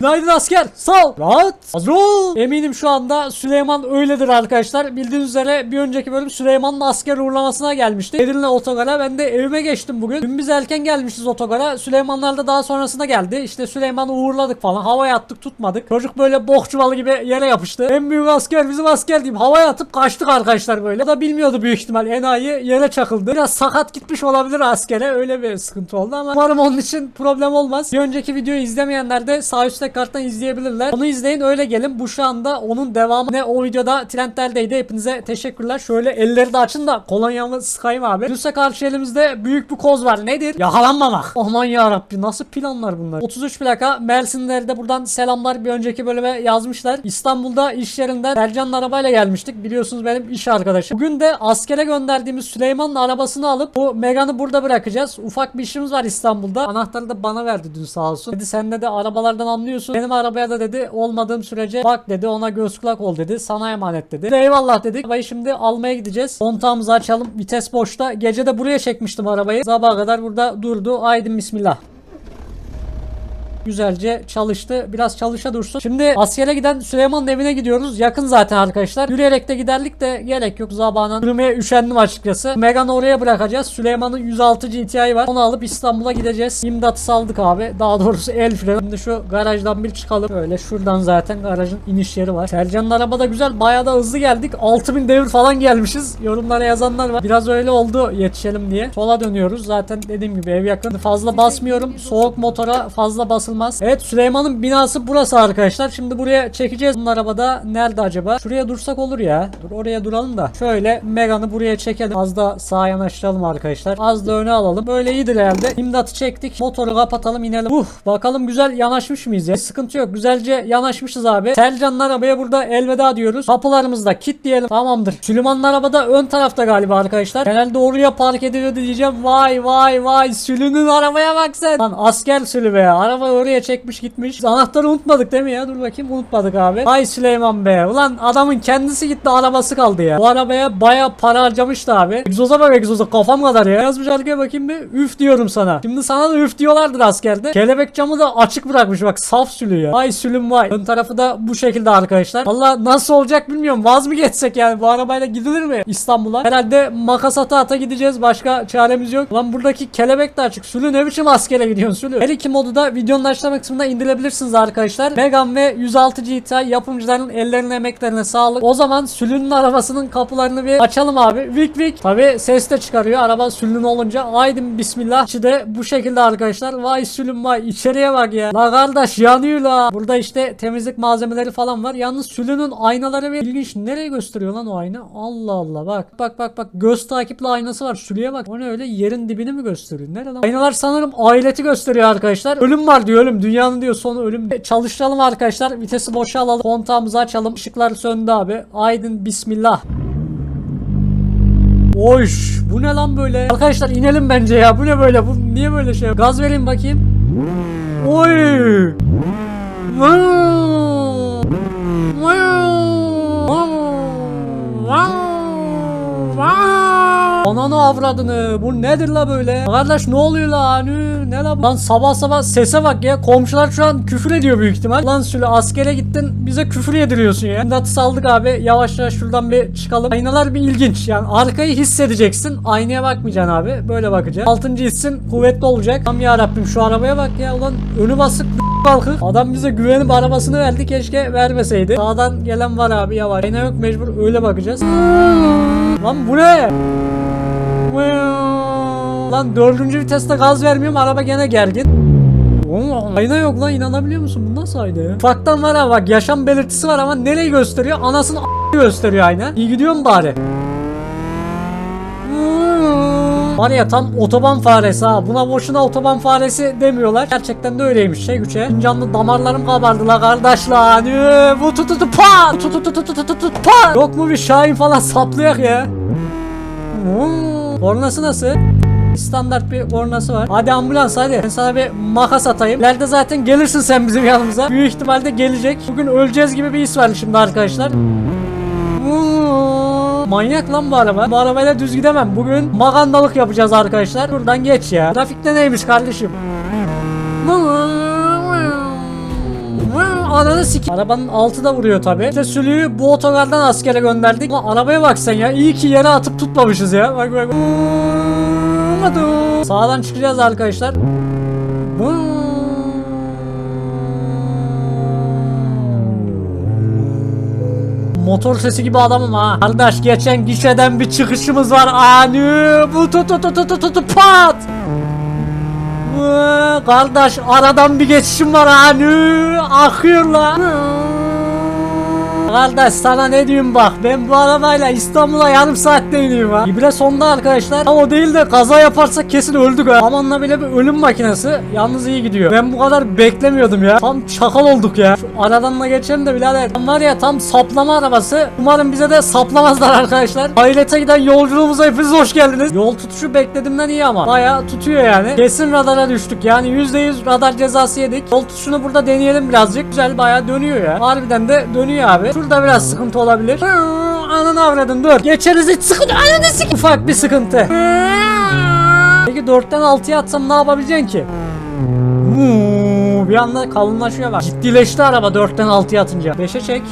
Günaydın asker. Sağ ol. Rahat. Hazır ol. Eminim şu anda Süleyman öyledir arkadaşlar. Bildiğiniz üzere bir önceki bölüm Süleyman'ın asker uğurlamasına gelmişti. Edirne otogara. Ben de evime geçtim bugün. Dün biz erken gelmişiz otogara. Süleymanlar da daha sonrasında geldi. İşte Süleyman'ı uğurladık falan. Havaya attık tutmadık. Çocuk böyle bok çuvalı gibi yere yapıştı. En büyük asker bizim asker diyeyim. Havaya atıp kaçtık arkadaşlar böyle. O da bilmiyordu büyük ihtimal. Enayi yere çakıldı. Biraz sakat gitmiş olabilir askere. Öyle bir sıkıntı oldu ama umarım onun için problem olmaz. Bir önceki videoyu izlemeyenler de sağ üstte karttan izleyebilirler. Onu izleyin öyle gelin. Bu şu anda onun devamı. Ne o videoda trendlerdeydi. Hepinize teşekkürler. Şöyle elleri de açın da kolonyamı sıkayım abi. Virüse karşı elimizde büyük bir koz var. Nedir? Yakalanmamak. Aman yarabbi nasıl planlar bunlar? 33 plaka Mersinlere de buradan selamlar. Bir önceki bölüme yazmışlar. İstanbul'da iş yerinden Sercan'ın arabayla gelmiştik. Biliyorsunuz benim iş arkadaşım. Bugün de askere gönderdiğimiz Süleyman'ın arabasını alıp bu Megan'ı burada bırakacağız. Ufak bir işimiz var İstanbul'da. Anahtarı da bana verdi dün sağ olsun. Dedi sen de arabalardan anlıyorsun. Benim arabaya da dedi olmadığım sürece bak dedi ona göz kulak ol dedi. Sana emanet dedi. De Eyvallah dedik. Arabayı şimdi almaya gideceğiz. Kontağımızı açalım. Vites boşta. Gece de buraya çekmiştim arabayı. Sabaha kadar burada durdu. Aydın bismillah güzelce çalıştı. Biraz çalışa dursun. Şimdi askere giden Süleyman'ın evine gidiyoruz. Yakın zaten arkadaşlar. Yürüyerek de giderlik de gerek yok. Zabağına yürümeye üşendim açıkçası. Megan'ı oraya bırakacağız. Süleyman'ın 106 GTI var. Onu alıp İstanbul'a gideceğiz. İmdatı saldık abi. Daha doğrusu el freni. Şimdi şu garajdan bir çıkalım. Böyle şuradan zaten garajın iniş yeri var. Sercan'ın araba da güzel. Bayağı da hızlı geldik. 6000 devir falan gelmişiz. Yorumlara yazanlar var. Biraz öyle oldu yetişelim diye. Sola dönüyoruz. Zaten dediğim gibi ev yakın. Fazla basmıyorum. Soğuk motora fazla basılmaz. Evet Süleyman'ın binası burası arkadaşlar. Şimdi buraya çekeceğiz bunun arabada. Nerede acaba? Şuraya dursak olur ya. Dur oraya duralım da. Şöyle Megan'ı buraya çekelim. Az da sağa yanaştıralım arkadaşlar. Az da öne alalım. Böyle iyidir herhalde. İmdatı çektik. Motoru kapatalım inelim. Uh bakalım güzel yanaşmış mıyız ya? Sıkıntı yok. Güzelce yanaşmışız abi. Selcan'ın arabaya burada elveda diyoruz. Kapılarımızı da kilitleyelim. Tamamdır. Süleyman'ın arabada ön tarafta galiba arkadaşlar. Herhalde oraya park ediyor diyeceğim. Vay vay vay. Sülünün arabaya bak sen. Lan asker sülü be. Araba oraya çekmiş gitmiş. Anahtarı unutmadık değil mi ya? Dur bakayım unutmadık abi. Vay Süleyman be. Ulan adamın kendisi gitti arabası kaldı ya. Bu arabaya baya para harcamıştı abi. Egzoza bak egzoza kafam kadar ya. Yazmış arkaya bakayım bir. Üf diyorum sana. Şimdi sana da üf diyorlardır askerde. Kelebek camı da açık bırakmış bak saf sülü ya. Vay sülüm vay. Ön tarafı da bu şekilde arkadaşlar. Valla nasıl olacak bilmiyorum. Vaz mı geçsek yani bu arabayla gidilir mi İstanbul'a? Herhalde makas ata ata gideceğiz. Başka çaremiz yok. Lan buradaki kelebek de açık. Sülü ne biçim askere gidiyorsun Sülü? Her iki modu da videonun açıklama kısmında indirebilirsiniz arkadaşlar. Megan ve 106 GTI yapımcıların ellerine emeklerine sağlık. O zaman Sülü'nün arabasının kapılarını bir açalım abi. Vik vik. Tabi ses de çıkarıyor. Araba Sülü'nün olunca. Aydın bismillah. İçi de bu şekilde arkadaşlar. Vay Sülüm vay. İçeriye bak ya. La kardeş yanıyor la. Burada işte temizlik malzemeleri falan var. Yalnız Sülü'nün aynaları ve ilginç. Nereye gösteriyor lan o ayna? Allah Allah bak. Bak bak bak. Göz takipli aynası var. Sülü'ye bak. O ne öyle yerin dibini mi gösteriyor? Nerede lan? Aynalar sanırım aileti gösteriyor arkadaşlar. Ölüm var diyor ölüm. Dünyanın diyor sonu ölüm. E, Çalıştıralım arkadaşlar. Vitesi boşa alalım. Kontağımızı açalım. Işıklar söndü abi. Aydın bismillah. Oş bu ne lan böyle? Arkadaşlar inelim bence ya. Bu ne böyle? Bu niye böyle şey? Gaz vereyim bakayım. Oy. Wow. Ananı avradını bu nedir la böyle? Kardeş ne oluyor la hani ne la? Lan sabah sabah sese bak ya komşular şu an küfür ediyor büyük ihtimal. Lan Süle askere gittin bize küfür yediriyorsun ya. İmdatı saldık abi yavaş yavaş şuradan bir çıkalım. Aynalar bir ilginç yani arkayı hissedeceksin aynaya bakmayacaksın abi böyle bakacaksın. Altıncı hissin kuvvetli olacak. Tam ya Rabbim şu arabaya bak ya ulan önü basık kalkık. Adam bize güvenip arabasını verdi keşke vermeseydi. Sağdan gelen var abi yavaş. Ayna yok mecbur öyle bakacağız. Lan bu ne? Lan dördüncü viteste gaz vermiyorum araba gene gergin. Oğlum ayna yok lan inanabiliyor musun? Bu nasıl ayna ya? Ufaktan var ha bak yaşam belirtisi var ama nereyi gösteriyor? Anasını gösteriyor ayna. İyi gidiyor mu bari? Var ya tam otoban faresi ha. Buna boşuna otoban faresi demiyorlar. Gerçekten de öyleymiş şey güçe. Canlı damarlarım kabardı la kardeş. Ee, Bu tut tut pa tut tut tut tut tut tut pa. Yok mu bir Şahin falan saplayak ya. Hmm. Kornası nasıl? Standart bir kornası var. Hadi ambulans hadi. Ben sana bir makas atayım. İleride zaten gelirsin sen bizim yanımıza. Büyük ihtimalle gelecek. Bugün öleceğiz gibi bir his var şimdi arkadaşlar. Manyak lan bu araba. Bu arabayla düz gidemem. Bugün magandalık yapacağız arkadaşlar. Buradan geç ya. Trafikte neymiş kardeşim? Ananı sik. Arabanın altı da vuruyor tabi. İşte Sülü'yü bu otogardan askere gönderdik. Ulan arabaya bak sen ya. İyi ki yere atıp tutmamışız ya. Bak bak. Sağdan çıkacağız arkadaşlar. Motor sesi gibi adamım ha. Kardeş geçen gişeden bir çıkışımız var. Ani bu tut tut tut tut tut pat. Kardeş aradan bir geçişim var hani akıyor la. Kardeş sana ne diyeyim bak ben bu arabayla İstanbul'a yarım iniyorum ha. İbre sonda arkadaşlar. Ama değil de kaza yaparsak kesin öldük ha. Amanla bile bir ölüm makinesi. Yalnız iyi gidiyor. Ben bu kadar beklemiyordum ya. Tam çakal olduk ya. Şu aradan da geçelim de birader. Tam var ya tam saplama arabası. Umarım bize de saplamazlar arkadaşlar. Hayrete giden yolculuğumuza hepiniz hoş geldiniz. Yol tutuşu beklediğimden iyi ama. Bayağı tutuyor yani. Kesin radara düştük. Yani %100 radar cezası yedik. Yol tutuşunu burada deneyelim birazcık. Güzel bayağı dönüyor ya. Harbiden de dönüyor abi. Şurada biraz sıkıntı olabilir. Ananı avradın dur. Geçeriz hiç sıkıntı. Ananı sik. Ufak bir sıkıntı. Peki 4'ten 6'ya atsam ne yapabileceksin ki? Bir anda kalınlaşıyor bak. Ciddileşti araba 4'ten 6'ya atınca. 5'e çek.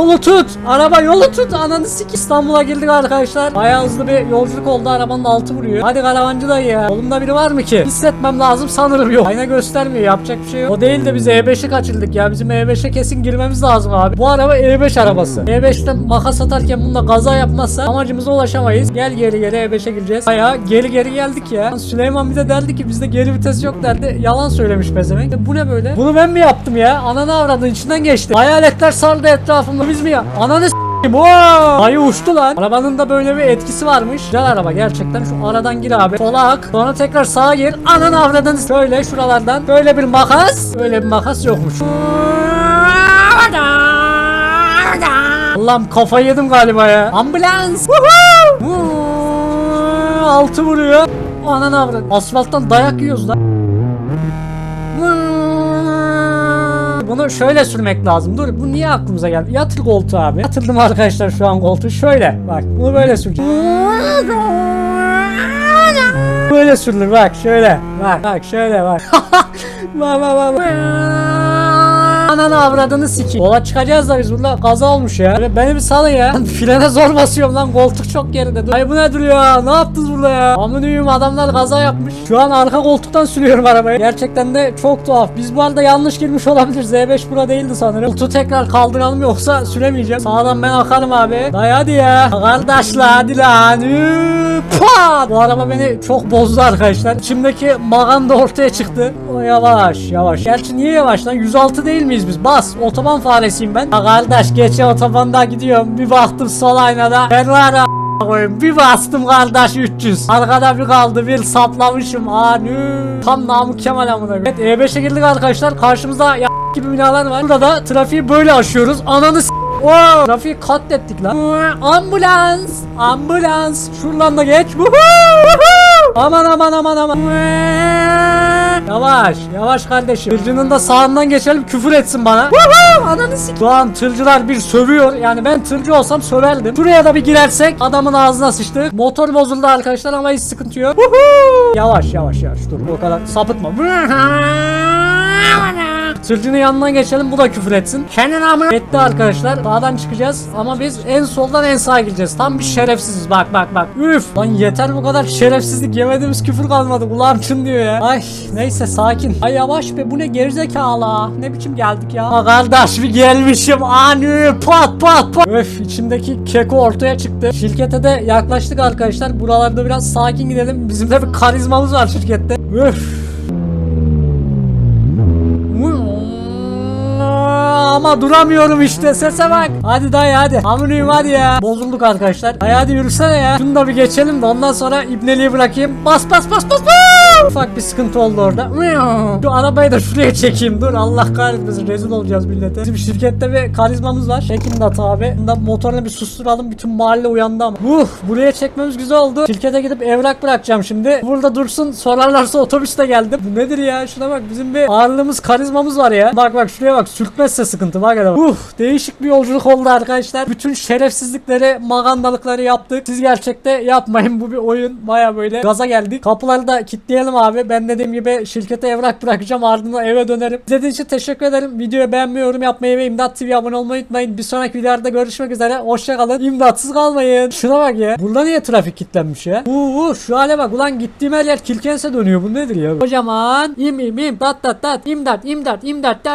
Yolu tut. Araba yolu tut. Ananı sik. İstanbul'a girdik arkadaşlar. Bayağı hızlı bir yolculuk oldu. Arabanın altı vuruyor. Hadi karavancı dayı ya. Yolumda biri var mı ki? Hissetmem lazım sanırım yok. Ayna göstermiyor. Yapacak bir şey yok. O değil de biz E5'i kaçırdık ya. Bizim E5'e kesin girmemiz lazım abi. Bu araba E5 arabası. E5'ten makas atarken bunda kaza yapmazsa amacımıza ulaşamayız. Gel geri geri E5'e gireceğiz. Bayağı geri geri geldik ya. Süleyman bize derdi ki bizde geri vites yok derdi. Yalan söylemiş pezevenk. E Bu ne böyle? Bunu ben mi yaptım ya? Ananı avradın içinden geçti. Hayaletler sardı etrafımda. Biz mi ya? Ananı. Oo! Ayı uçtu lan. Arabanın da böyle bir etkisi varmış. Güzel araba gerçekten. Şu aradan gir abi. Sola ak. Sonra tekrar sağa gir. Ananı avradın. Şöyle şuralardan. Böyle bir makas. Böyle bir makas yokmuş. Allah'ım kafayı yedim galiba ya. Ambulans. Altı vuruyor. Ananı avradın. Asfalttan dayak yiyoruz lan. Bunu şöyle sürmek lazım. Dur bu niye aklımıza geldi? Yatır koltuğu abi. Yatırdım arkadaşlar şu an koltuğu. Şöyle bak bunu böyle süreceğim. Böyle sürülür bak şöyle. Bak bak şöyle bak. bak bak bak. Ananı avradını sikeyim. Yola çıkacağız da biz burada kaza olmuş ya. Böyle beni bir salın ya. Lan Frene zor basıyorum lan koltuk çok geride. Dur. Ay bu nedir ya? Ne yaptınız burada ya? Aminuyum adamlar kaza yapmış. Şu an arka koltuktan sürüyorum arabayı. Gerçekten de çok tuhaf. Biz bu arada yanlış girmiş olabiliriz. Z5 bura değildi sanırım. Koltuğu tekrar kaldıralım yoksa süremeyeceğim. Sağdan ben akarım abi. Day hadi ya. Kardeşler hadi lan. Bu araba beni çok bozdu arkadaşlar. İçimdeki magan da ortaya çıktı. O yavaş yavaş. Gerçi niye yavaş lan? 106 değil miyiz biz? Bas. Otoban faresiyim ben. Ha kardeş geçe otobanda gidiyorum. Bir baktım sol aynada. Ferrari a- koyayım. Bir bastım kardeş 300. Arkada bir kaldı. Bir saplamışım. Ani. Tam Namık Kemal amına. Evet E5'e girdik arkadaşlar. Karşımızda ya gibi binalar var. Burada da trafiği böyle aşıyoruz. Ananı s- Wow, trafiği katlettik lan. Ambulans, ambulans. Şuradan da geç. Aman aman aman aman. Yavaş, yavaş kardeşim. Tırcının da sağından geçelim küfür etsin bana. Ananı sik. Şu an tırcılar bir sövüyor. Yani ben tırcı olsam söverdim. Şuraya da bir girersek adamın ağzına sıçtık. Motor bozuldu arkadaşlar ama hiç sıkıntı yok. Yavaş yavaş yavaş dur o kadar sapıtma. Tırcının yanından geçelim bu da küfür etsin. Kendi namı etti arkadaşlar. Sağdan çıkacağız ama biz en soldan en sağa gireceğiz. Tam bir şerefsiziz bak bak bak. Üf lan yeter bu kadar şerefsizlik yemediğimiz küfür kalmadı. Kulağım çınlıyor ya. Ay neyse sakin. Ay yavaş be bu ne gerizekalı. Ne biçim geldik ya. Ha kardeş bir gelmişim. Ani pat pat pat. Öf içimdeki keko ortaya çıktı. Şirkete de yaklaştık arkadaşlar. Buralarda biraz sakin gidelim. Bizim de bir karizmamız var şirkette. Öf. Ama duramıyorum işte sese bak. Hadi dayı hadi. Aminuyum hadi ya. Bozulduk arkadaşlar. Dayı hadi yürüsene ya. Şunu da bir geçelim de ondan sonra ibneliği bırakayım. Bas bas bas bas bas. Ufak bir sıkıntı oldu orada. Şu arabayı da şuraya çekeyim. Dur Allah kahretmesin. Rezil olacağız millete. Bizim şirkette bir karizmamız var. Çekin dat abi. Bunda motorunu bir susturalım. Bütün mahalle uyandı ama. Uh buraya çekmemiz güzel oldu. Şirkete gidip evrak bırakacağım şimdi. Burada dursun. Sorarlarsa otobüste geldim. Bu nedir ya? Şuna bak bizim bir ağırlığımız karizmamız var ya. Bak bak şuraya bak. Sürtmezse sıkıntı. Sıkıntı var. Uh değişik bir yolculuk oldu arkadaşlar. Bütün şerefsizlikleri, magandalıkları yaptık. Siz gerçekte yapmayın bu bir oyun. Baya böyle gaza geldik. Kapıları da kilitleyelim abi. Ben dediğim gibi şirkete evrak bırakacağım ardından eve dönerim. İzlediğiniz için teşekkür ederim. Videoyu beğenmeyi, yorum yapmayı ve İmdat TV'ye abone olmayı unutmayın. Bir sonraki videolarda görüşmek üzere. Hoşçakalın. İmdatsız kalmayın. Şuna bak ya. Burada niye trafik kilitlenmiş ya? Uuu şu hale bak. Ulan gittiğim her yer kilkense dönüyor. Bu nedir ya? Kocaman. İm im im. Dat dat dat. İmdat imdat imdat dat.